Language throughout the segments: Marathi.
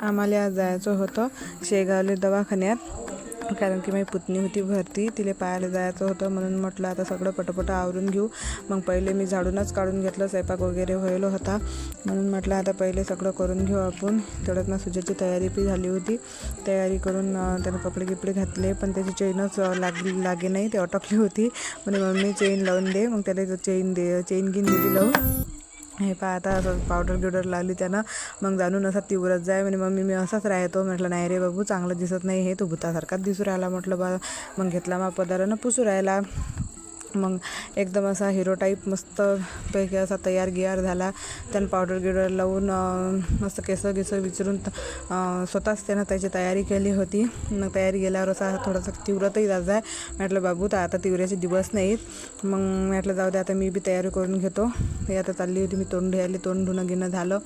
आम्हाला आज जायचं होतं शेगावले दवाखान्यात. कारण की माझी पुतणी होती भरती तिला पाहायला जायचं होतं म्हणून म्हटलं आता सगळं पटपट आवरून घेऊ. मग पहिले मी झाडूनच काढून घेतलं स्वयंपाक वगैरे व्हायला होता. म्हणून म्हटलं आता पहिले सगळं करून घेऊ आपण. तेवढ्यात ना सुजाची तयारी बी झाली होती. तयारी करून त्यानं कपडे गिपडे घातले पण त्याची चेनच लागली लागे नाही ते अटकली होती. म्हणजे मम्मी चेन लावून दे. मग त्याला चेन दे चेन घेऊन दिली लावून. हे पहा आता असं पावडर गिवडर लावली त्यानं. मग जाणून असा तिवरत जाय. म्हणे मम्मी मी असाच राहतो. म्हटलं नाही रे बाबू चांगलं दिसत नाही. हे तो भूतासारखाच दिसू राहिला. म्हटलं बा मग घेतला मग पदारानं पुसू राहिला. मग एकदम असा हिरो टाईप मस्त पैकी असा तयार गियार झाला. त्यानं पावडर गिडर लावून मस्त केस गिसं विचारून स्वतःच त्यानं त्याची तयारी केली होती. मग तयारी गेल्यावर असा थोडासा तीव्रतही जात आहे म्हटलं बाबू तर आता तिवऱ्याचे दिवस नाहीत. मग म्हटलं जाऊ दे आता मी बी तयारी करून घेतो. हे आता चालली होती मी तोंड धुयाली तोंड धुणं घेणं झालं.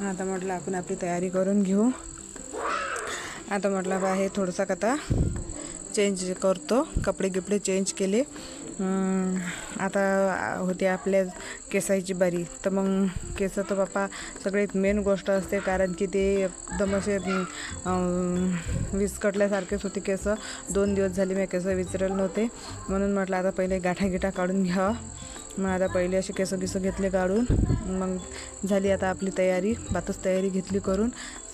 आता म्हटलं आपण आपली तयारी करून घेऊ. आता म्हटलं बा हे थोडंसं कथा चेंज करतो. कपडे गिपडे चेंज केले. आता होते आपल्या केसाची बारी. तर मग केस तर बापा सगळ्यात मेन गोष्ट असते कारण की ते एकदम असे विस्कटल्यासारखेच होते केस. दोन दिवस झाले मी केस विचरले नव्हते. म्हणून म्हटलं आता पहिले गाठा गिठा काढून घ्यावं मग आता पहिले असे केस गिस घेतले काढून. मग झाली आता आपली तयारी. बातच तयारी घेतली करून.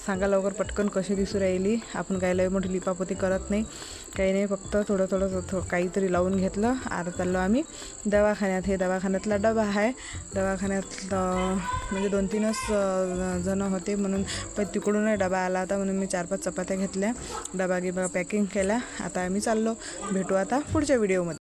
सांगा लवकर पटकन कशी दिसू राहिली. आपण काय लय मोठी लिपापोती करत नाही. काही नाही फक्त थोडं थोडं थो काहीतरी लावून घेतलं. आता चाललो आम्ही दवाखान्यात. हे दवाखान्यातला डबा आहे. दवाखान्यात म्हणजे दोन तीनच जणं जण होते म्हणून पण तिकडूनही डबा आला होता म्हणून मी चार पाच चपात्या घेतल्या. डबा गिबा पॅकिंग केला. आता आम्ही चाललो. भेटू आता पुढच्या व्हिडिओमध्ये